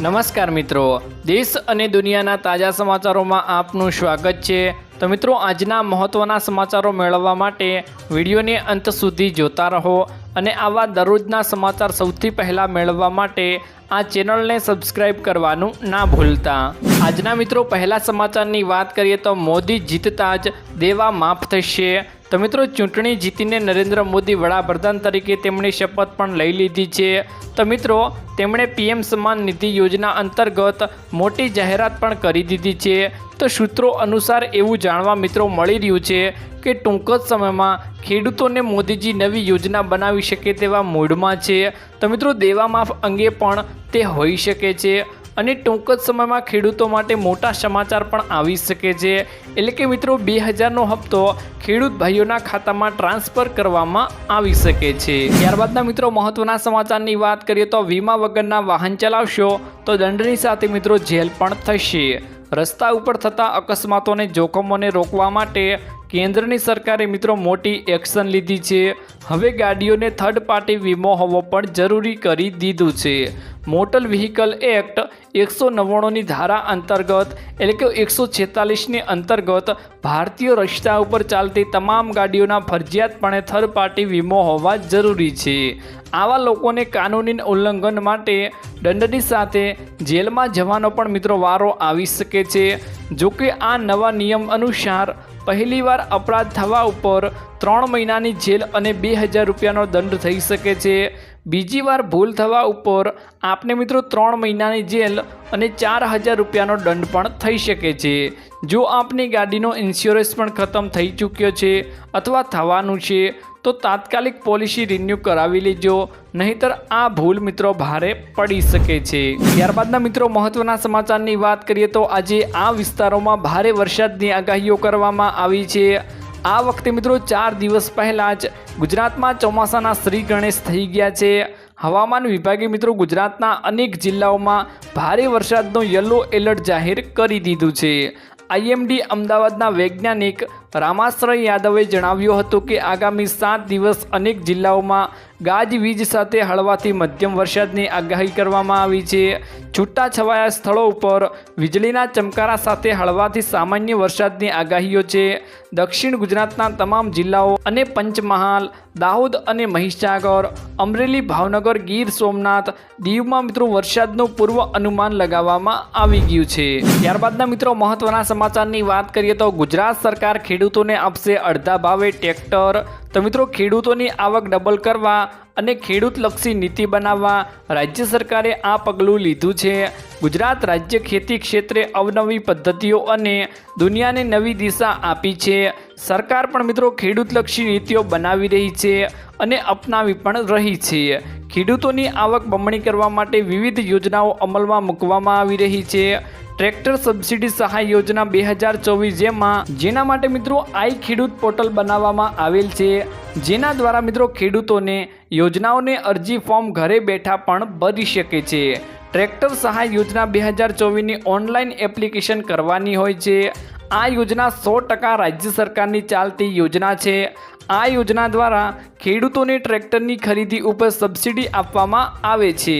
નમસ્કાર મિત્રો. દેશ અને દુનિયાના તાજા સમાચારોમાં આપનું સ્વાગત છે. તો મિત્રો, આજના મહત્ત્વના સમાચારો મેળવવા માટે વિડીયોને અંત સુધી જોતા રહો અને આવા દરરોજના સમાચાર સૌથી પહેલાં મેળવવા માટે આ ચેનલને સબસ્ક્રાઇબ કરવાનું ના ભૂલતા. આજના મિત્રો, પહેલા સમાચારની વાત કરીએ તો મોદી જીતતા જ દેવા માફ થશે. તો મિત્રો, ચૂંટણી જીતીને નરેન્દ્ર મોદી વડાપ્રધાન તરીકે તેમણે શપથ પણ લઈ લીધી છે. તો મિત્રો, તેમણે પીએમ સમાન નિધિ યોજના અંતર્ગત મોટી જાહેરાત પણ કરી દીધી છે. તો સૂત્રો અનુસાર એવું જાણવા મિત્રો મળી રહ્યું છે કે ટૂંક જ સમયમાં ખેડૂતોને મોદીજી નવી યોજના બનાવી શકે તેવા મૂડમાં છે. તો મિત્રો, દેવા માફ અંગે પણ તે હોઈ શકે છે. અને ટૂંક જ સમયમાં ખેડૂતો માટે મોટા સમાચાર પણ આવી શકે છે. એટલે કે મિત્રો, બે હજારનો હપ્તો ખેડૂત ભાઈઓના ખાતામાં ટ્રાન્સફર કરવામાં આવી શકે છે. ત્યારબાદના મિત્રો, મહત્વના સમાચારની વાત કરીએ તો વીમા વગરના વાહન ચલાવશો તો દંડની સાથે મિત્રો, જેલ પણ થશે. રસ્તા ઉપર થતા અકસ્માતોને જોખમોને રોકવા માટે કેન્દ્રની સરકારે મિત્રો મોટી એક્શન લીધી છે. હવે ગાડીઓને થર્ડ પાર્ટી વીમો હોવો પણ જરૂરી કરી દીધું છે. મોટર વ્હીકલ એક્ટ એકસો નવ્વાણુંની ધારા અંતર્ગત એટલે કે એકસો છેતાલીસની અંતર્ગત ભારતીય રસ્તા ઉપર ચાલતી તમામ ગાડીઓના ફરજિયાતપણે થર્ડ પાર્ટી વીમો હોવા જરૂરી છે. આવા લોકોને કાનૂની ઉલ્લંઘન માટે દંડની સાથે જેલમાં જવાનો પણ મિત્રો વારો આવી શકે છે. જોકે આ નવા નિયમ અનુસાર પહેલીવાર અપરાધ થવા ઉપર ત્રણ મહિનાની જેલ અને બે હજાર રૂપિયાનો દંડ થઈ શકે છે. બીજી વાર ભૂલ થવા ઉપર આપને મિત્રો ત્રણ મહિનાની જેલ અને ચાર હજાર રૂપિયાનો દંડ પણ થઈ શકે છે. જો આપની ગાડીનો ઇન્સ્યોરન્સ પણ ખતમ થઈ ચૂક્યો છે અથવા થવાનું છે તો તાત્કાલિક પોલિસી રિન્યૂ કરાવી લેજો, નહીતર આ ભૂલ મિત્રો ભારે પડી શકે છે. ત્યારબાદના મિત્રો મહત્વના સમાચારની વાત કરીએ તો આજે આ વિસ્તારોમાં ભારે વરસાદની આગાહીઓ કરવામાં આવી છે. આ વખતે મિત્રો ચાર દિવસ પહેલાં જ ગુજરાતમાં ચોમાસાના શ્રી ગણેશ થઈ ગયા છે. હવામાન વિભાગે મિત્રો ગુજરાતના અનેક જિલ્લાઓમાં ભારે વરસાદનો યલો એલર્ટ જાહેર કરી દીધું છે. આઈએમડી અમદાવાદના વૈજ્ઞાનિક રામાશ્રય યાદવે જણાવ્યું હતું કે આગામી સાત દિવસ અનેક જિલ્લાઓમાં ગાજવીજ સાથે હળવાથી મધ્યમ વરસાદની આગાહી કરવામાં આવી છે. છૂટાછવાયા સ્થળો ઉપર વીજળીના ચમકારા સાથે હળવાથી સામાન્ય વરસાદની આગાહીઓ છે. દક્ષિણ ગુજરાતના તમામ જિલ્લાઓ અને પંચમહાલ, દાહોદ અને મહીસાગર, અમરેલી, ભાવનગર, ગીર સોમનાથ દીવમાં મિત્રો વરસાદનું પૂર્વ અનુમાન લગાવવામાં આવી ગયું છે. ત્યારબાદના મિત્રો મહત્વના સમાચારની વાત કરીએ તો ગુજરાત સરકાર ખેડૂતોને આપશે અડધા ભાવે ટ્રેક્ટર તો મિત્રો, ખેડૂતોની આવક ડબલ કરવા અને ખેડૂતલક્ષી નીતિ બનાવવા રાજ્ય સરકારે આ પગલું લીધું છે. ગુજરાત રાજ્ય ખેતી ક્ષેત્રે અવનવી પદ્ધતિઓ અને દુનિયાને નવી દિશા આપી છે. સરકાર પણ મિત્રો ખેડૂતલક્ષી નીતિઓ બનાવી રહી છે અને અપનાવી પણ રહી છે. ખેડૂતોની આવક બમણી કરવા માટે વિવિધ યોજનાઓ અમલમાં મૂકવામાં આવી રહી છે. ટ્રેક્ટર સબસિડી સહાય યોજના બે હજાર ચોવીસ જેમાં જેના માટે મિત્રો આઈ ખેડૂત પોર્ટલ બનાવવામાં આવેલ છે. જેના દ્વારા મિત્રો ખેડૂતોને યોજનાઓને અરજી ફોર્મ ઘરે બેઠા પણ ભરી શકે છે. ટ્રેક્ટર સહાય યોજના બે હજાર ચોવીસની ઓનલાઈન એપ્લિકેશન કરવાની હોય છે. આ યોજના સો ટકા રાજ્ય સરકારની ચાલતી યોજના છે. આ યોજના દ્વારા ખેડૂતોને ટ્રેક્ટરની ખરીદી ઉપર સબસિડી આપવામાં આવે છે.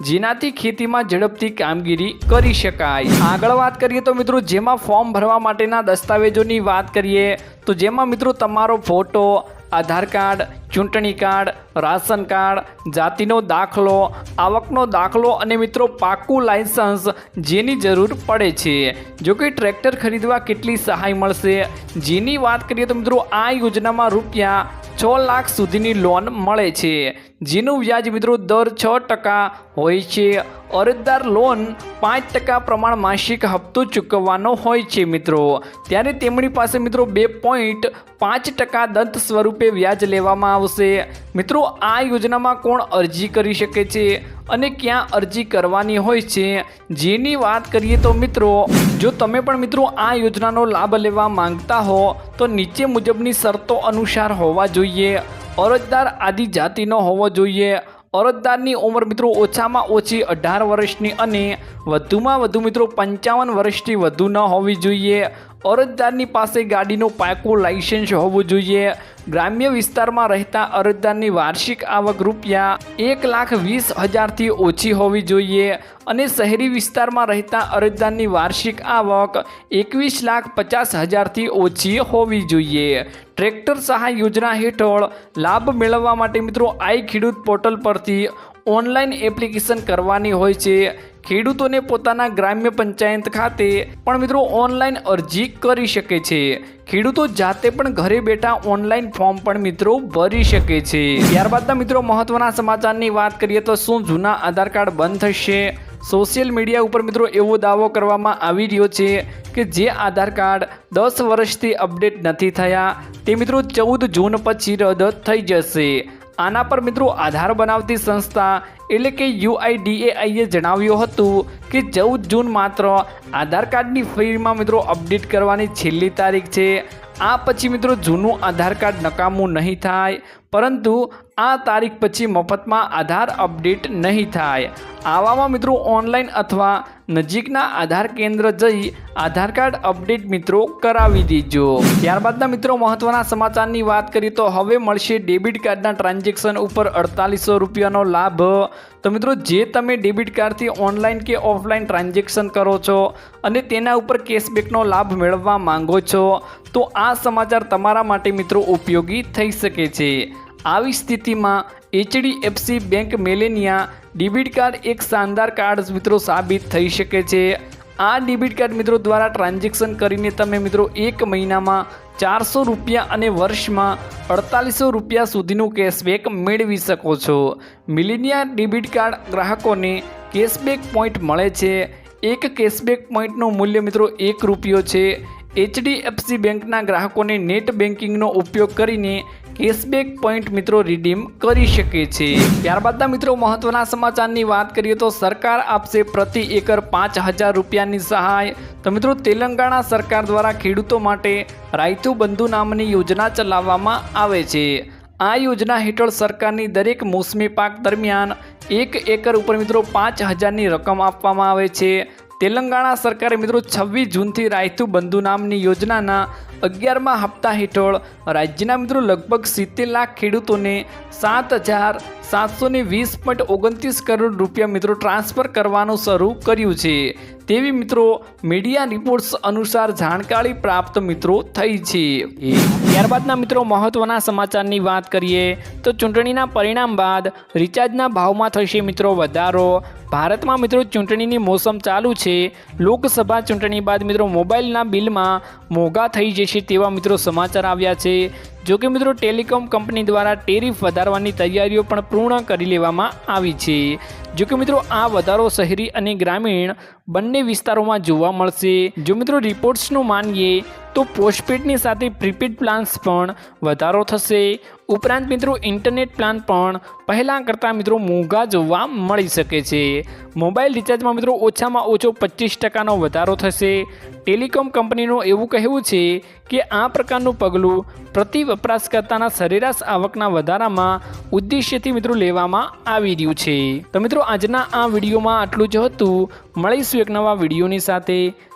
જેનાથી ખેતીમાં ઝડપથી કામગીરી કરી શકાય. આગળ વાત કરીએ તો મિત્રો જેમાં ફોર્મ ભરવા માટેના દસ્તાવેજોની વાત કરીએ તો જેમાં મિત્રો તમારો ફોટો, આધાર કાર્ડ ચૂંટણી કાર્ડ, રાશન કાર્ડ, જાતિનો દાખલો, આવકનો દાખલો અને મિત્રો પાક્કું લાયસન્સ જેની જરૂર પડે છે. જો કે ટ્રેક્ટર ખરીદવા કેટલી સહાય મળશે? જેની વાત કરીએ તો મિત્રો આ યોજનામાં રૂપિયા છ લાખ સુધીની લોન મળે છે. જેનું વ્યાજ મિત્રો દર છ ટકા હોય છે. અરજદાર લોન પાંચ ટકા પ્રમાણ માસિક હપ્તો ચૂકવવાનો હોય છે મિત્રો. ત્યારે તેમની પાસે મિત્રો બે પોઈન્ટ પાંચ ટકા દંત સ્વરૂપે વ્યાજ લેવામાં આવશે. મિત્રો, આ યોજનામાં કોણ અરજી કરી શકે છે અને ક્યાં અરજી કરવાની હોય છે, જેની વાત કરીએ તો મિત્રો, જો તમે પણ મિત્રો આ યોજનાનો લાભ લેવા માંગતા હો, તો નીચે મુજબની શરતો અનુસાર હોવા જોઈએ. અરજદાર આદિજાતિનો હોવો જોઈએ. અરજદારની ઉંમર મિત્રો ઓછામાં ઓછી અઢાર વર્ષની અને વધુમાં વધુ મિત્રો પંચાવન વર્ષથી વધુ ન હોવી જોઈએ. અરજદારની પાસે ગાડીનો પાકો લાઇસન્સ હોવું જોઈએ. ગ્રામ્ય વિસ્તારમાં રહેતા અરજદારની વાર્ષિક આવક રૂપિયા એક લાખ વીસ હજારથી ઓછી હોવી જોઈએ અને શહેરી વિસ્તારમાં રહેતા અરજદારની વાર્ષિક આવક એકવીસ લાખ પચાસ હજારથી ઓછી હોવી જોઈએ. ટ્રેક્ટર સહાય યોજના હેઠળ લાભ મેળવવા માટે મિત્રો આઈ ખેડૂત પોર્ટલ પરથી ઓનલાઈન એપ્લિકેશન કરવાની હોય છે. ખેડૂતોને પોતાના ગ્રામ્ય પંચાયત ખાતે પણ મિત્રો ઓનલાઈન અરજી કરી શકે છે. ખેડૂતો જાતે પણ ઘરે બેઠા ઓનલાઈન ફોર્મ પણ મિત્રો ભરી શકે છે. ત્યારબાદના મિત્રો મહત્વના સમાચારની વાત કરીએ તો શું જૂના આધાર કાર્ડ બંધ થશે? સોશિયલ મીડિયા ઉપર મિત્રો એવો દાવો કરવામાં આવી રહ્યો છે કે જે આધાર કાર્ડ દસ વર્ષથી અપડેટ નથી થયા, તે મિત્રો ચૌદ જૂન પછી રદ થઈ જશે. આના પર મિત્રો આધાર બનાવતી સંસ્થા એટલે કે યુઆઈડીએઆઈએ જણાવ્યું હતું કે ચૌદ જૂન માત્ર આધાર કાર્ડની ફીમાં મિત્રો અપડેટ કરવાની છેલ્લી તારીખ છે. આ પછી મિત્રો જૂનું આધાર કાર્ડ નકામું નહીં થાય, પરંતુ આ તારીખ પછી મફતમાં આધાર અપડેટ નહીં થાય. આવામાં મિત્રો ઓનલાઈન અથવા નજીકના આધાર કેન્દ્ર જઈ આધાર કાર્ડ અપડેટ મિત્રો કરાવી દેજો. ત્યારબાદના મિત્રો મહત્વના સમાચારની વાત કરીએ તો હવે મળશે ડેબિટ કાર્ડના ટ્રાન્ઝેક્શન ઉપર અડતાલીસો રૂપિયાનો લાભ. તો મિત્રો જે તમે ડેબિટ કાર્ડથી ઓનલાઈન કે ઓફલાઈન ટ્રાન્ઝેક્શન કરો છો અને તેના ઉપર કેશબેકનો લાભ મેળવવા માંગો છો, તો આ સમાચાર તમારા માટે મિત્રો ઉપયોગી થઈ શકે છે. આવી સ્થિતિમાં HDFC bank Millennia debit card એક શાનદાર કાર્ડ મિત્રો સાબિત થઈ શકે છે. આ ડેબિટ કાર્ડ મિત્રો દ્વારા ટ્રાન્ઝેક્શન કરીને તમે મિત્રો એક મહિનામાં ચારસો રૂપિયા અને વર્ષમાં અડતાલીસો રૂપિયા સુધીનું કેશબેક મેળવી શકો છો. મિલેનિયા ડેબિટ કાર્ડ ગ્રાહકોને કેશબેક પોઈન્ટ મળે છે. એક કેશબેક પોઈન્ટનું મૂલ્ય મિત્રો એક રૂપિયો છે. એચડીએફસી બેંકના ગ્રાહકોને નેટ બેન્કિંગનો ઉપયોગ કરીને કેશબેક પોઈન્ટ મિત્રો રિડીમ કરી શકે છે. ત્યારબાદના મિત્રો મહત્વના સમાચારની વાત કરીએ તો સરકાર આપશે પ્રતિ એકર પાંચ હજાર રૂપિયાની સહાય. તો મિત્રો તેલંગાણા સરકાર દ્વારા ખેડૂતો માટે રાયતુ બંધુ નામની યોજના ચલાવવામાં આવે છે. આ યોજના હેઠળ સરકારની દરેક મોસમી પાક દરમિયાન એક એકર ઉપર મિત્રો પાંચ હજારની રકમ આપવામાં આવે છે. તેલંગાણા સરકારે મિત્રો છવ્વીસ જૂનથી રાયતુ બંધુ નામની યોજનાના અગિયારમા હપ્તા હેઠળ રાજ્યના મિત્રો લગભગ સિત્તેર લાખ ખેડૂતોને સાત હજાર સાતસો વીસ પોઈન્ટ ઓગણત્રીસ કરોડ રૂપિયા મિત્રો ટ્રાન્સફર કરવાનું શરૂ કર્યું છે. તેવી મિત્રો મીડિયા રિપોર્ટ્સ અનુસાર જાણકારી પ્રાપ્ત મિત્રો થઈ છે. ત્યારબાદના મિત્રો મહત્વના સમાચારની વાત કરીએ તો ચૂંટણીના પરિણામ બાદ રિચાર્જના ભાવમાં થશે મિત્રો વધારો. ભારતમાં મિત્રો ચૂંટણીની મોસમ ચાલુ છે. લોકસભા ચૂંટણી બાદ મિત્રો મોબાઈલના બિલમાં મોંઘા થઈ જશે તેવા મિત્રો સમાચાર આવ્યા છે. જો કે મિત્રો ટેલિકોમ કંપની દ્વારા ટેરિફ વધારવાની તૈયારીઓ પણ પૂર્ણ કરી લેવામાં આવી છે. જો કે મિત્રો આ વધારો શહેરી અને ગ્રામીણ બંને વિસ્તારોમાં જોવા મળશે. જો મિત્રો રિપોર્ટ્સનું માનીએ તો પોસ્ટપેડની સાથે પ્રીપેડ પ્લાન્સ પણ વધારો થશે. ઉપરાંત મિત્રો ઇન્ટરનેટ પ્લાન પણ પહેલાં કરતાં મિત્રો મોંઘા જોવા મળી શકે છે. મોબાઈલ રિચાર્જમાં મિત્રો ઓછામાં ઓછો પચીસ ટકાનો વધારો થશે. ટેલિકોમ કંપનીનું એવું કહેવું છે કે આ પ્રકારનું પગલું પ્રતિ વપરાશકર્તાના સરેરાશ આવકના વધારામાં ઉદ્દેશ્યથી મિત્રો લેવામાં આવી રહ્યું છે. તો મિત્રો, આજના આ વિડીયોમાં આટલું જ હતું. મળીશું એક નવા વિડીયોની સાથે.